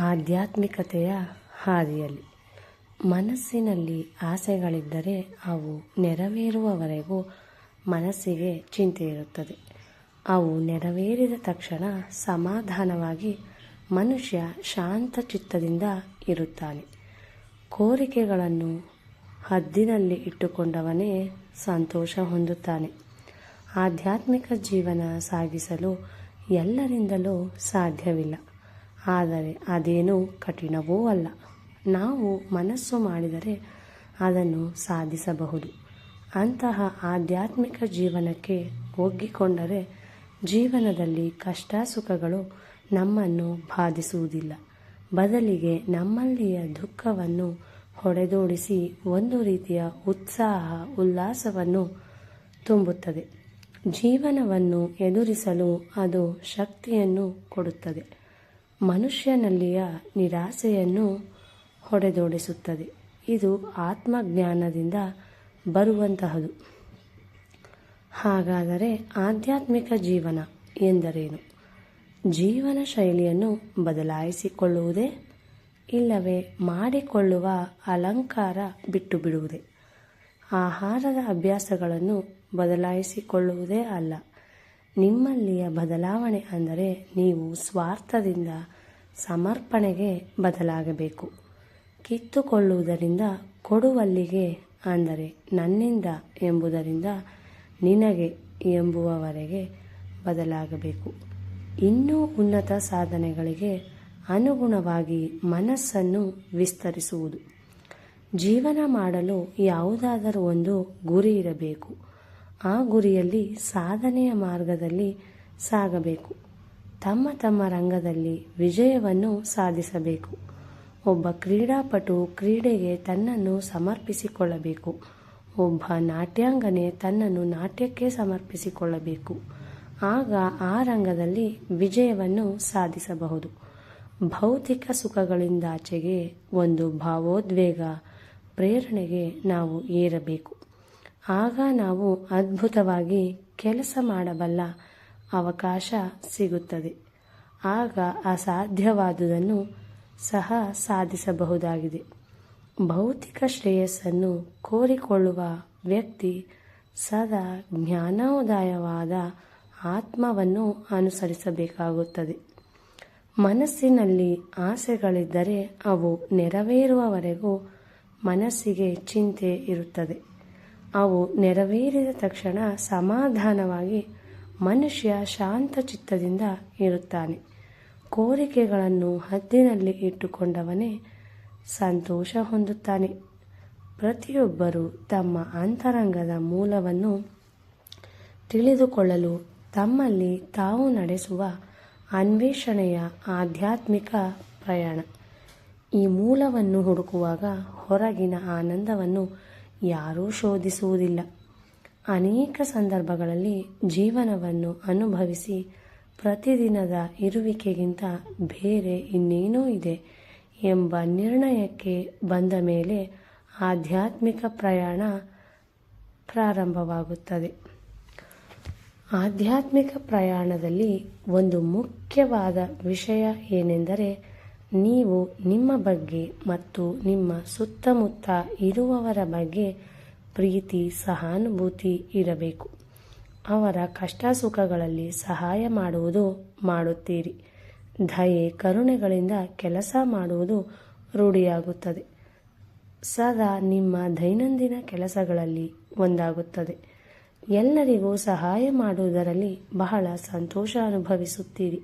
ಆಧ್ಯಾತ್ಮಿಕತೆಯ ಹಾದಿಯಲ್ಲಿ. ಮನಸ್ಸಿನಲ್ಲಿ ಆಸೆಗಳಿದ್ದರೆ ಅವು ನೆರವೇರುವವರೆಗೂ ಮನಸ್ಸಿಗೆ ಚಿಂತೆ ಇರುತ್ತದೆ. ಅವು ನೆರವೇರಿದ ತಕ್ಷಣ ಸಮಾಧಾನವಾಗಿ ಮನುಷ್ಯ ಶಾಂತ ಚಿತ್ತದಿಂದ ಇರುತ್ತಾನೆ. ಕೋರಿಕೆಗಳನ್ನು ಹದ್ದಿನಲ್ಲಿ ಇಟ್ಟುಕೊಂಡವನೇ ಸಂತೋಷ ಹೊಂದುತ್ತಾನೆ. ಆಧ್ಯಾತ್ಮಿಕ ಜೀವನ ಸಾಗಿಸಲು ಎಲ್ಲರಿಂದಲೂ ಸಾಧ್ಯವಿಲ್ಲ. ಆದರೆ ಅದೇನು ಕಠಿಣವೂ ಅಲ್ಲ. ನಾವು ಮನಸ್ಸು ಮಾಡಿದರೆ ಅದನ್ನು ಸಾಧಿಸಬಹುದು. ಅಂತಹ ಆಧ್ಯಾತ್ಮಿಕ ಜೀವನಕ್ಕೆ ಒಗ್ಗಿಕೊಂಡರೆ ಜೀವನದಲ್ಲಿ ಕಷ್ಟ ಸುಖಗಳು ನಮ್ಮನ್ನು ಬಾಧಿಸುವುದಿಲ್ಲ. ಬದಲಿಗೆ ನಮ್ಮಲ್ಲಿಯ ದುಃಖವನ್ನು ಹೊಡೆದೋಡಿಸಿ ಒಂದು ರೀತಿಯ ಉತ್ಸಾಹ, ಉಲ್ಲಾಸವನ್ನು ತುಂಬುತ್ತದೆ. ಜೀವನವನ್ನು ಎದುರಿಸಲು ಅದು ಶಕ್ತಿಯನ್ನು ಕೊಡುತ್ತದೆ. ಮನುಷ್ಯನಲ್ಲಿಯ ನಿರಾಸೆಯನ್ನು ಹೊಡೆದೋಡಿಸುತ್ತದೆ. ಇದು ಆತ್ಮಜ್ಞಾನದಿಂದ ಬರುವಂತಹದು. ಹಾಗಾದರೆ ಆಧ್ಯಾತ್ಮಿಕ ಜೀವನ ಎಂದರೇನು? ಜೀವನ ಶೈಲಿಯನ್ನು ಬದಲಾಯಿಸಿಕೊಳ್ಳುವುದೇ ಇಲ್ಲವೇ ಮಾಡಿಕೊಳ್ಳುವ ಅಲಂಕಾರ ಬಿಟ್ಟು ಬಿಡುವುದೇ ಆಹಾರದ ಅಭ್ಯಾಸಗಳನ್ನು ಬದಲಾಯಿಸಿಕೊಳ್ಳುವುದೇ ಅಲ್ಲ. ನಿಮ್ಮಲ್ಲಿಯ ಬದಲಾವಣೆ ಅಂದರೆ ನೀವು ಸ್ವಾರ್ಥದಿಂದ ಸಮರ್ಪಣೆಗೆ ಬದಲಾಗಬೇಕು. ಕಿತ್ತುಕೊಳ್ಳುವುದರಿಂದ ಕೊಡುವಲ್ಲಿಗೆ ಅಂದರೆ ನನ್ನಿಂದ ಎಂಬುದರಿಂದ ನಿನಗೆ ಎಂಬುವವರೆಗೆ ಬದಲಾಗಬೇಕು. ಇನ್ನೂ ಉನ್ನತ ಸಾಧನೆಗಳಿಗೆ ಅನುಗುಣವಾಗಿ ಮನಸ್ಸನ್ನು ವಿಸ್ತರಿಸುವುದು. ಜೀವನ ಮಾಡಲು ಯಾವುದಾದರೂ ಒಂದು ಗುರಿ ಇರಬೇಕು. ಆ ಗುರಿಯಲ್ಲಿ ಸಾಧನೆಯ ಮಾರ್ಗದಲ್ಲಿ ಸಾಗಬೇಕು. ತಮ್ಮ ತಮ್ಮ ರಂಗದಲ್ಲಿ ವಿಜಯವನ್ನು ಸಾಧಿಸಬೇಕು. ಒಬ್ಬ ಕ್ರೀಡಾಪಟು ಕ್ರೀಡೆಗೆ ತನ್ನನ್ನು ಸಮರ್ಪಿಸಿಕೊಳ್ಳಬೇಕು. ಒಬ್ಬ ನಾಟ್ಯಾಂಗನೆ ತನ್ನನ್ನು ನಾಟ್ಯಕ್ಕೆ ಸಮರ್ಪಿಸಿಕೊಳ್ಳಬೇಕು. ಆಗ ಆ ರಂಗದಲ್ಲಿ ವಿಜಯವನ್ನು ಸಾಧಿಸಬಹುದು. ಭೌತಿಕ ಸುಖಗಳಿಂದಾಚೆಗೆ ಒಂದು ಭಾವೋದ್ವೇಗ ಪ್ರೇರಣೆಗೆ ನಾವು ಏರಬೇಕು. ಆಗ ನಾವು ಅದ್ಭುತವಾಗಿ ಕೆಲಸ ಮಾಡಬಲ್ಲ ಅವಕಾಶ ಸಿಗುತ್ತದೆ. ಆಗ ಅಸಾಧ್ಯವಾದುದನ್ನು ಸಹ ಸಾಧಿಸಬಹುದಾಗಿದೆ. ಭೌತಿಕ ಶ್ರೇಯಸ್ಸನ್ನು ಕೋರಿಕೊಳ್ಳುವ ವ್ಯಕ್ತಿ ಸದಾ ಜ್ಞಾನೋದಯವಾದ ಆತ್ಮವನ್ನು ಅನುಸರಿಸಬೇಕಾಗುತ್ತದೆ. ಮನಸ್ಸಿನಲ್ಲಿ ಆಸೆಗಳಿದ್ದರೆ ಅವು ನೆರವೇರುವವರೆಗೂ ಮನಸ್ಸಿಗೆ ಚಿಂತೆ ಇರುತ್ತದೆ. ಅವು ನೆರವೇರಿದ ತಕ್ಷಣ ಸಮಾಧಾನವಾಗಿ ಮನುಷ್ಯ ಶಾಂತ ಚಿತ್ತದಿಂದ ಇರುತ್ತಾನೆ. ಕೋರಿಕೆಗಳನ್ನು ಹದ್ದಿನಲ್ಲಿ ಇಟ್ಟುಕೊಂಡವನೇ ಸಂತೋಷ ಹೊಂದುತ್ತಾನೆ. ಪ್ರತಿಯೊಬ್ಬರೂ ತಮ್ಮ ಅಂತರಂಗದ ಮೂಲವನ್ನು ತಿಳಿದುಕೊಳ್ಳಲು ತಮ್ಮಲ್ಲಿ ತಾವು ನಡೆಸುವ ಅನ್ವೇಷಣೆಯ ಆಧ್ಯಾತ್ಮಿಕ ಪ್ರಯಾಣ. ಈ ಮೂಲವನ್ನು ಹುಡುಕುವಾಗ ಹೊರಗಿನ ಆನಂದವನ್ನು ಯಾರೂ ಶೋಧಿಸುವುದಿಲ್ಲ. ಅನೇಕ ಸಂದರ್ಭಗಳಲ್ಲಿ ಜೀವನವನ್ನು ಅನುಭವಿಸಿ ಪ್ರತಿದಿನದ ಇರುವಿಕೆಗಿಂತ ಬೇರೆ ಇನ್ನೇನೋ ಇದೆ ಎಂಬ ನಿರ್ಣಯಕ್ಕೆ ಬಂದ ಮೇಲೆ ಆಧ್ಯಾತ್ಮಿಕ ಪ್ರಯಾಣ ಪ್ರಾರಂಭವಾಗುತ್ತದೆ. ಆಧ್ಯಾತ್ಮಿಕ ಪ್ರಯಾಣದಲ್ಲಿ ಒಂದು ಮುಖ್ಯವಾದ ವಿಷಯ ಏನೆಂದರೆ ನೀವು ನಿಮ್ಮ ಬಗ್ಗೆ ಮತ್ತು ನಿಮ್ಮ ಸುತ್ತಮುತ್ತ ಇರುವವರ ಬಗ್ಗೆ ಪ್ರೀತಿ, ಸಹಾನುಭೂತಿ ಇರಬೇಕು. ಅವರ ಕಷ್ಟ ಸುಖಗಳಲ್ಲಿ ಸಹಾಯ ಮಾಡುವುದು ಮಾಡುತ್ತೀರಿ. ದಯೆ, ಕರುಣೆಗಳಿಂದ ಕೆಲಸ ಮಾಡುವುದು ರೂಢಿಯಾಗುತ್ತದೆ. ಸದಾ ನಿಮ್ಮ ದೈನಂದಿನ ಕೆಲಸಗಳಲ್ಲಿ ಒಂದಾಗುತ್ತದೆ. ಎಲ್ಲರಿಗೂ ಸಹಾಯ ಮಾಡುವುದರಲ್ಲಿ ಬಹಳ ಸಂತೋಷ ಅನುಭವಿಸುತ್ತೀರಿ.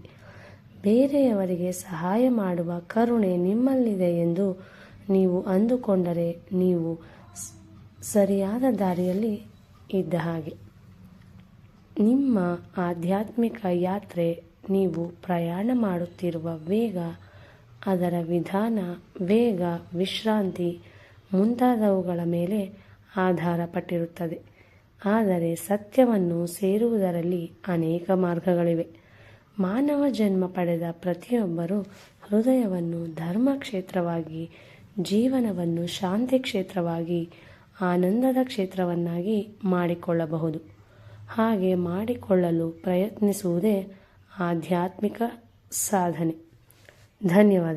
ಬೇರೆಯವರಿಗೆ ಸಹಾಯ ಮಾಡುವ ಕರುಣೆ ನಿಮ್ಮಲ್ಲಿದೆ ಎಂದು ನೀವು ಅಂದುಕೊಂಡರೆ ನೀವು ಸರಿಯಾದ ದಾರಿಯಲ್ಲಿ ಇದ್ದ ಹಾಗೆ. ನಿಮ್ಮ ಆಧ್ಯಾತ್ಮಿಕ ಯಾತ್ರೆ ನೀವು ಪ್ರಯಾಣ ಮಾಡುತ್ತಿರುವ ವೇಗ, ಅದರ ವಿಧಾನ, ವೇಗ, ವಿಶ್ರಾಂತಿ ಮುಂತಾದವುಗಳ ಮೇಲೆ ಆಧಾರಪಟ್ಟಿರುತ್ತದೆ. ಆದರೆ ಸತ್ಯವನ್ನು ಸೇರುವುದರಲ್ಲಿ ಅನೇಕ ಮಾರ್ಗಗಳಿವೆ. ಮಾನವ ಜನ್ಮ ಪಡೆದ ಪ್ರತಿಯೊಬ್ಬರೂ ಹೃದಯವನ್ನು ಧರ್ಮ ಕ್ಷೇತ್ರವಾಗಿ ಜೀವನವನ್ನು ಶಾಂತಿ ಕ್ಷೇತ್ರವಾಗಿ ಆನಂದದ ಕ್ಷೇತ್ರವನ್ನಾಗಿ ಮಾಡಿಕೊಳ್ಳಬಹುದು. ಹಾಗೆ ಮಾಡಿಕೊಳ್ಳಲು ಪ್ರಯತ್ನಿಸುವುದೇ ಆಧ್ಯಾತ್ಮಿಕ ಸಾಧನೆ. ಧನ್ಯವಾದ